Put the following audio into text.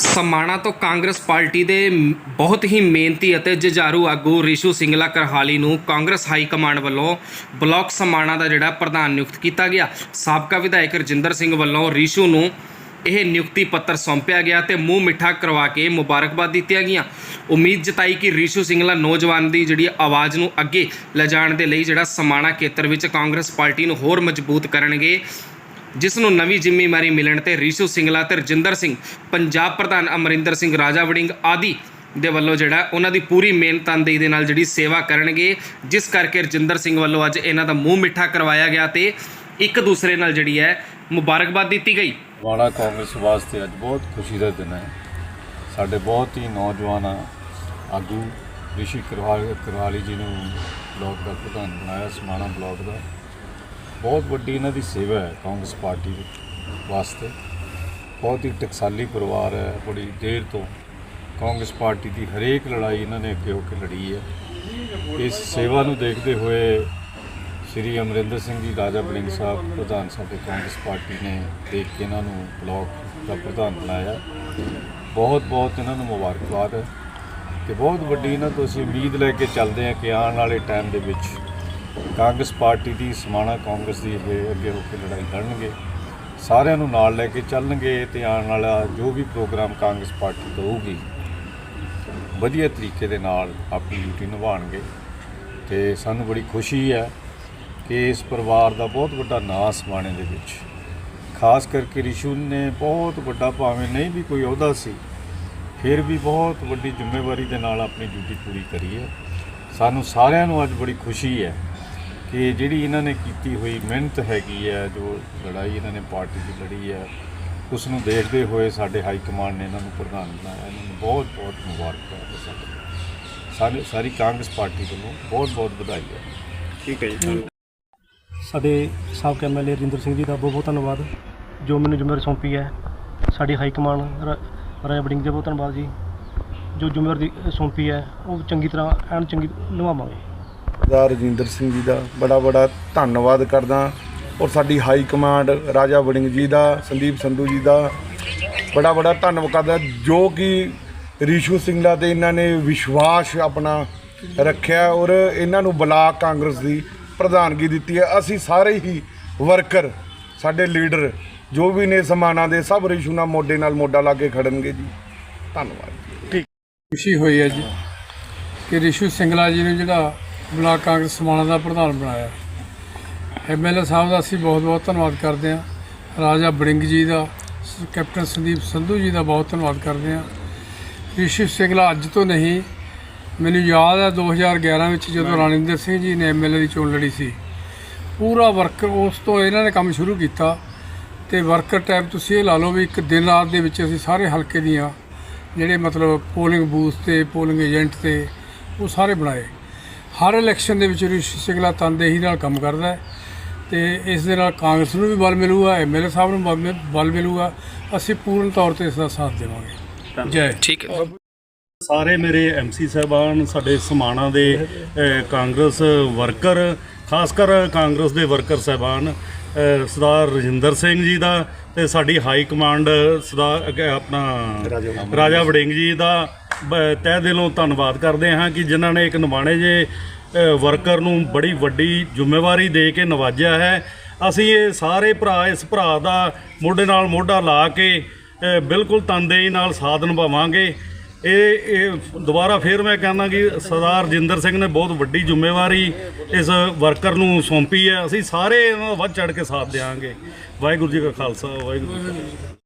ਸਮਾਣਾ ਤੋਂ ਕਾਂਗਰਸ ਪਾਰਟੀ ਦੇ ਬਹੁਤ ਹੀ ਮਿਹਨਤੀ ਅਤੇ ਜੁਝਾਰੂ ਆਗੂ ਰਿਸ਼ੂ ਸਿੰਗਲਾ ਕਰਹਾਲੀ ਨੂੰ ਕਾਂਗਰਸ ਹਾਈ ਕਮਾਂਡ ਵੱਲੋਂ ਬਲਾਕ ਸਮਾਣਾ ਦਾ ਜਿਹੜਾ ਪ੍ਰਧਾਨ ਨਿਯੁਕਤ ਕੀਤਾ ਗਿਆ। ਸਾਬਕਾ ਵਿਧਾਇਕ ਰਜਿੰਦਰ ਸਿੰਘ ਵੱਲੋਂ ਰਿਸ਼ੂ ਨੂੰ ਇਹ ਨਿਯੁਕਤੀ ਪੱਤਰ ਸੌਂਪਿਆ ਗਿਆ ਤੇ ਮੂੰਹ ਮਿੱਠਾ ਕਰਵਾ ਕੇ ਮੁਬਾਰਕਬਾਦ ਦਿੱਤੀਆਂ ਗਈਆਂ। ਉਮੀਦ ਜਤਾਈ ਕਿ ਰਿਸ਼ੂ ਸਿੰਗਲਾ ਨੌਜਵਾਨ ਦੀ ਜਿਹੜੀ ਆਵਾਜ਼ ਨੂੰ ਅੱਗੇ ਲਿਜਾਣ ਦੇ ਲਈ ਜਿਹੜਾ ਸਮਾਣਾ ਖੇਤਰ ਵਿੱਚ ਕਾਂਗਰਸ ਪਾਰਟੀ ਨੂੰ ਹੋਰ ਮਜ਼ਬੂਤ ਕਰਨਗੇ। ਜਿਸ ਨੂੰ ਨਵੀਂ ਜ਼ਿੰਮੇਵਾਰੀ ਮਿਲਣ ਤੇ ਰੀਸ਼ੂ ਸਿੰਗਲਾ ਤੇ ਰਜਿੰਦਰ ਸਿੰਘ, ਪੰਜਾਬ ਪ੍ਰਧਾਨ ਅਮਰਿੰਦਰ ਸਿੰਘ ਰਾਜਾ ਵੜਿੰਗ ਆਦਿ ਦੇ ਵੱਲੋਂ ਜਿਹੜਾ ਉਹਨਾਂ ਦੀ ਪੂਰੀ ਮਿਹਨਤਾਨਦੇਹੀ ਦੇ ਨਾਲ ਜਿਹੜੀ ਸੇਵਾ ਕਰਨਗੇ, ਜਿਸ ਕਰਕੇ ਰਜਿੰਦਰ ਸਿੰਘ ਵੱਲੋਂ ਅੱਜ ਇਹਨਾਂ ਦਾ ਮੂੰਹ ਮਿੱਠਾ ਕਰਵਾਇਆ ਗਿਆ ਤੇ ਇੱਕ ਦੂਸਰੇ ਨਾਲ ਜਿਹੜੀ ਹੈ ਮੁਬਾਰਕਬਾਦ ਦਿੱਤੀ ਗਈ। ਵਾਲਾ ਕਾਂਗਰਸ ਵਾਸਤੇ ਅੱਜ ਬਹੁਤ ਖੁਸ਼ੀ ਦਾ ਦਿਨ ਹੈ। ਸਾਡੇ ਬਹੁਤ ਹੀ ਨੌਜਵਾਨ ਆਗੂ ਰਿਸ਼ੀ ਕਰਵਾਲ ਕਰਵਾਲੀ ਜੀ ਨੂੰ ਬਲਾਕ ਦਾ ਪ੍ਰਧਾਨ ਬਣਾਇਆ, ਸਮਾਣਾ ਬਲਾਕ ਦਾ। ਬਹੁਤ ਵੱਡੀ ਇਹਨਾਂ ਦੀ ਸੇਵਾ ਹੈ ਕਾਂਗਰਸ ਪਾਰਟੀ ਦੇ ਵਾਸਤੇ। ਬਹੁਤ ਹੀ ਟਕਸਾਲੀ ਪਰਿਵਾਰ ਹੈ, ਬੜੀ ਦੇਰ ਤੋਂ ਕਾਂਗਰਸ ਪਾਰਟੀ ਦੀ ਹਰੇਕ ਲੜਾਈ ਇਹਨਾਂ ਨੇ ਅੱਗੇ ਹੋ ਕੇ ਲੜੀ ਹੈ। ਇਸ ਸੇਵਾ ਨੂੰ ਦੇਖਦੇ ਹੋਏ ਸ੍ਰੀ ਅਮਰਿੰਦਰ ਸਿੰਘ ਜੀ, ਰਾਜਾ ਬਲਿੰਗ ਸਾਹਿਬ, ਪ੍ਰਧਾਨ ਸਾਡੇ ਕਾਂਗਰਸ ਪਾਰਟੀ ਨੇ ਦੇਖ ਕੇ ਇਹਨਾਂ ਨੂੰ ਬਲਾਕ ਦਾ ਪ੍ਰਧਾਨ ਬਣਾਇਆ। ਬਹੁਤ ਬਹੁਤ ਇਹਨਾਂ ਨੂੰ ਮੁਬਾਰਕਬਾਦ ਹੈ ਤੇ ਬਹੁਤ ਵੱਡੀ ਇਹਨਾਂ ਤੋਂ ਅਸੀਂ ਉਮੀਦ ਲੈ ਕੇ ਚੱਲਦੇ ਹਾਂ ਕਿ ਆਉਣ ਵਾਲੇ ਟਾਈਮ ਦੇ ਵਿੱਚ ਕਾਂਗਰਸ ਪਾਰਟੀ ਦੀ ਸਮਾਣਾ ਕਾਂਗਰਸ ਦੀ ਇਹ ਅੱਗੇ ਹੋ ਕੇ ਲੜਾਈ ਲੜਨਗੇ। ਸਾਰਿਆਂ ਨੂੰ ਨਾਲ ਲੈ ਕੇ ਚੱਲਣਗੇ ਤੇ ਆਉਣ ਵਾਲਾ ਜੋ ਵੀ ਪ੍ਰੋਗਰਾਮ ਕਾਂਗਰਸ ਪਾਰਟੀ ਦਊਗੀ ਵਧੀਆ ਤਰੀਕੇ ਦੇ ਨਾਲ ਆਪਣੀ ਡਿਊਟੀ ਨਿਭਾਉਣਗੇ। ਤੇ ਸਾਨੂੰ ਬੜੀ ਖੁਸ਼ੀ ਹੈ ਕਿ ਇਸ ਪਰਿਵਾਰ ਦਾ ਬਹੁਤ ਵੱਡਾ ਨਾਂ ਸਮਾਣੇ ਦੇ ਵਿੱਚ। ਖਾਸ ਕਰਕੇ ਰਿਸ਼ੂ ਨੇ ਬਹੁਤ ਵੱਡਾ ਭਾਵੇਂ ਨਹੀਂ ਵੀ ਕੋਈ ਅਹੁਦਾ ਸੀ, ਫਿਰ ਵੀ ਬਹੁਤ ਵੱਡੀ ਜ਼ਿੰਮੇਵਾਰੀ ਦੇ ਨਾਲ ਆਪਣੀ ਡਿਊਟੀ ਪੂਰੀ ਕਰੀ ਹੈ। ਸਾਨੂੰ ਸਾਰਿਆਂ ਨੂੰ ਅੱਜ ਬੜੀ ਖੁਸ਼ੀ ਹੈ ਕਿ ਜਿਹੜੀ ਇਹਨਾਂ ਨੇ ਕੀਤੀ ਹੋਈ ਮਿਹਨਤ ਹੈਗੀ ਹੈ ਜੋ ਲੜਾਈ ਇਹਨਾਂ ਨੇ ਪਾਰਟੀ ਦੀ ਲੜੀ ਹੈ ਉਸ ਨੂੰ ਦੇਖਦੇ ਹੋਏ ਸਾਡੇ ਹਾਈ ਕਮਾਂਡ ਨੇ ਇਹਨਾਂ ਨੂੰ ਪ੍ਰਧਾਨ ਬਣਾਇਆ। ਇਹਨਾਂ ਨੂੰ ਬਹੁਤ ਬਹੁਤ ਮੁਬਾਰਕਾਂ ਸਾਡੇ ਸਾਰੇ ਸਾਰੀ ਕਾਂਗਰਸ ਪਾਰਟੀ ਵੱਲੋਂ ਬਹੁਤ ਬਹੁਤ ਵਧਾਈ ਹੈ। ਠੀਕ ਹੈ ਜੀ ਸਾਡੇ ਸਾਬਕਾ ਐਮਐਲਏ ਰਿੰਦਰ ਸਿੰਘ ਜੀ ਦਾ ਬਹੁਤ ਬਹੁਤ ਧੰਨਵਾਦ। ਜੋ ਮੈਨੂੰ ਜ਼ਿੰਮੇਵਾਰੀ ਸੌਂਪੀ ਹੈ ਸਾਡੀ ਹਾਈ ਕਮਾਂਡ ਰਾਜਾ ਬੜਿੰਗ ਦੇ ਬਹੁਤ ਧੰਨਵਾਦ ਜੀ। ਜੋ ਜ਼ਿੰਮੇਵਾਰੀ ਸੌਂਪੀ ਹੈ ਉਹ ਚੰਗੀ ਤਰ੍ਹਾਂ ਐਨ ਚੰਗੀ ਨਿਭਾਵਾਂਗੇ ਸਰਦਾਰ ਰਜਿੰਦਰ ਸਿੰਘ ਜੀ ਦਾ ਬੜਾ ਬੜਾ ਧੰਨਵਾਦ ਕਰਦਾ। ਔਰ ਸਾਡੀ ਹਾਈ ਕਮਾਂਡ ਰਾਜਾ ਵੜਿੰਗ ਜੀ ਦਾ, ਸੰਦੀਪ ਸੰਧੂ ਜੀ ਦਾ ਬੜਾ ਬੜਾ ਧੰਨਵਾਦ ਕਰਦਾ, ਜੋ ਕਿ ਰੀਸ਼ੂ ਸਿੰਘਲਾ ਤੇ ਇਹਨਾਂ ਨੇ ਵਿਸ਼ਵਾਸ ਆਪਣਾ ਰੱਖਿਆ ਔਰ ਇਹਨਾਂ ਨੂੰ ਬਲਾਕ ਕਾਂਗਰਸ ਦੀ ਪ੍ਰਧਾਨਗੀ ਦਿੱਤੀ ਹੈ। ਅਸੀਂ ਸਾਰੇ ਹੀ ਵਰਕਰ, ਸਾਡੇ ਲੀਡਰ ਜੋ ਵੀ ਨੇ ਸਮਾਨਾ ਦੇ, ਸਭ ਰਿਸ਼ੂ ਨਾਲ ਮੋਢੇ ਨਾਲ ਮੋਢਾ ਲਾ ਕੇ ਖੜਨਗੇ ਜੀ। ਧੰਨਵਾਦ ਠੀਕ ਖੁਸ਼ੀ ਹੋਈ ਹੈ ਜੀ ਕਿ ਰਿਸ਼ੂ ਸਿੰਗਲਾ ਜੀ ਨੂੰ ਜਿਹੜਾ ਬਲਾਕ ਕਾਂਗਰਸ ਸਮਾਣਾ ਦਾ ਪ੍ਰਧਾਨ ਬਣਾਇਆ। ਐਮਐਲਏ ਸਾਹਿਬ ਦਾ ਅਸੀਂ ਬਹੁਤ ਬਹੁਤ ਧੰਨਵਾਦ ਕਰਦੇ ਹਾਂ। ਰਾਜਾ ਬੜਿੰਗ ਜੀ ਦਾ ਕੈਪਟਨ ਸੰਦੀਪ ਸੰਧੂ ਜੀ ਦਾ ਬਹੁਤ ਧੰਨਵਾਦ ਕਰਦੇ ਹਾਂ। ਰਿਸ਼ੂ ਸਿੰਗਲਾ ਅੱਜ ਤੋਂ ਨਹੀਂ ਮੈਨੂੰ ਯਾਦ ਹੈ 2011 ਵਿੱਚ ਜਦੋਂ ਰਣਿੰਦਰ ਸਿੰਘ ਜੀ ਨੇ ਐਮਐਲਏ ਦੀ ਚੋਣ ਲੜੀ ਸੀ। ਪੂਰਾ ਵਰਕ ਉਸ ਤੋਂ ਇਹਨਾਂ ਨੇ ਕੰਮ ਸ਼ੁਰੂ ਕੀਤਾ ਤੇ ਵਰਕਰ ਟਾਈਪ ਤੁਸੀਂ ਇਹ ਲਾ ਲਓ ਵੀ ਇੱਕ ਦਿਨ ਰਾਤ ਦੇ ਵਿੱਚ ਅਸੀਂ ਸਾਰੇ ਹਲਕੇ ਦੀਆਂ ਜਿਹੜੇ ਮਤਲਬ ਪੋਲਿੰਗ ਬੂਥ ਤੇ ਪੋਲਿੰਗ ਏਜੰਟ ਤੇ ਉਹ ਸਾਰੇ ਬਣਾਏ। ਹਰ ਇਲੈਕਸ਼ਨ ਦੇ ਵਿੱਚ ਰਿਸ਼ੀ ਸਿੰਗਲਾ ਤਨਦੇਹੀ ਨਾਲ ਕੰਮ ਕਰਦਾ ਹੈ ਤੇ ਇਸ ਦੇ ਨਾਲ ਕਾਂਗਰਸ ਨੂੰ ਵੀ ਬਲ ਮਿਲੂਗਾ ਐਮਐਲਏ ਸਾਹਿਬ ਨੂੰ ਬਲ ਬਲ ਮਿਲੂਗਾ। ਅਸੀਂ ਪੂਰਨ ਤੌਰ ਤੇ ਇਸ ਦਾ ਸਾਥ ਦੇਵਾਂਗੇ। ਜੈ। ਠੀਕ ਹੈ। ਸਾਰੇ ਮੇਰੇ ਐਮਸੀ ਸਾਹਿਬਾਨ ਸਾਡੇ ਸਮਾਣਾ ਦੇ ਅ, ਕਾਂਗਰਸ ਵਰਕਰ ਖਾਸ ਕਰ ਕਾਂਗਰਸ ਦੇ ਵਰਕਰ ਸਾਹਿਬਾਨ ਅ, ਸਰਦਾਰ ਰਜਿੰਦਰ ਸਿੰਘ ਜੀ ਦਾ ਤੇ ਸਾਡੀ ਹਾਈ ਕਮਾਂਡ ਸਰਦਾਰ ਅੱਗੇ ਆਪਣਾ ਰਾਜਾ ਵੜਿੰਗ ਜੀ ਦਾ ਤਹਿ ਦਿਲੋਂ ਧੰਨਵਾਦ ਕਰਦੇ ਹਾਂ ਕਿ ਜਿਨ੍ਹਾਂ ਨੇ ਇੱਕ ਨਿਮਾਣੇ ਜੇ ਵਰਕਰ ਨੂੰ ਬੜੀ ਵੱਡੀ ਜ਼ਿੰਮੇਵਾਰੀ ਦੇ ਕੇ ਨਵਾਜਿਆ ਹੈ। ਅਸੀਂ ਇਹ ਸਾਰੇ ਭਰਾ, ਇਸ ਭਰਾ ਦਾ ਮੋਢੇ ਨਾਲ ਮੋਢਾ ਲਾ ਕੇ ਬਿਲਕੁਲ ਤਨਦੇਹੀ ਨਾਲ ਸਾਥ ਨਿਭਾਵਾਂਗੇ ਇਹ ਇਹ ਦੁਬਾਰਾ ਫੇਰ ਮੈਂ ਕਹਿੰਦਾ ਕਿ ਸਰਦਾਰ ਜਿੰਦਰ ਸਿੰਘ ਨੇ ਬਹੁਤ ਵੱਡੀ ਜ਼ਿੰਮੇਵਾਰੀ ਇਸ ਵਰਕਰ ਨੂੰ ਸੌਂਪੀ ਹੈ। ਅਸੀਂ ਸਾਰੇ ਇਹਨਾਂ ਦਾ ਵੱਧ ਚੜ ਕੇ ਸਾਥ ਦੇਵਾਂਗੇ ਵਾਹਿਗੁਰੂ ਜੀ ਕਾ ਖਾਲਸਾ, ਵਾਹਿਗੁਰੂ ਜੀ